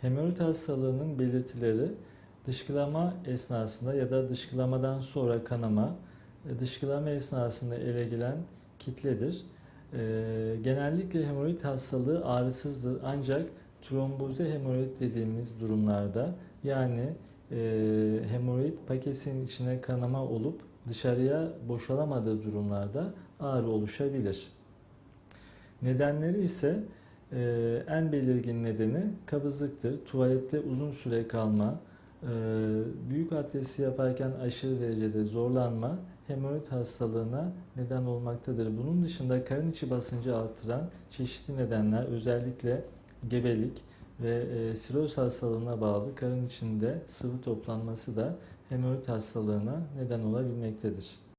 Hemoroid hastalığının belirtileri dışkılama esnasında ya da dışkılamadan sonra kanama, e, dışkılama esnasında ele gelen kitledir. E, genellikle hemoroid hastalığı ağrısızdır ancak tromboze hemoroid dediğimiz durumlarda yani e, hemoroid paketin içine kanama olup dışarıya boşalamadığı durumlarda ağrı oluşabilir. Nedenleri ise e, en belirgin nedeni kabızlıktır. Tuvalette uzun süre kalma, e, büyük abdesti yaparken aşırı derecede zorlanma hemoroid hastalığına neden olmaktadır. Bunun dışında karın içi basıncı arttıran çeşitli nedenler özellikle gebelik ve e, siroz hastalığına bağlı karın içinde sıvı toplanması da hemoroid hastalığına neden olabilmektedir.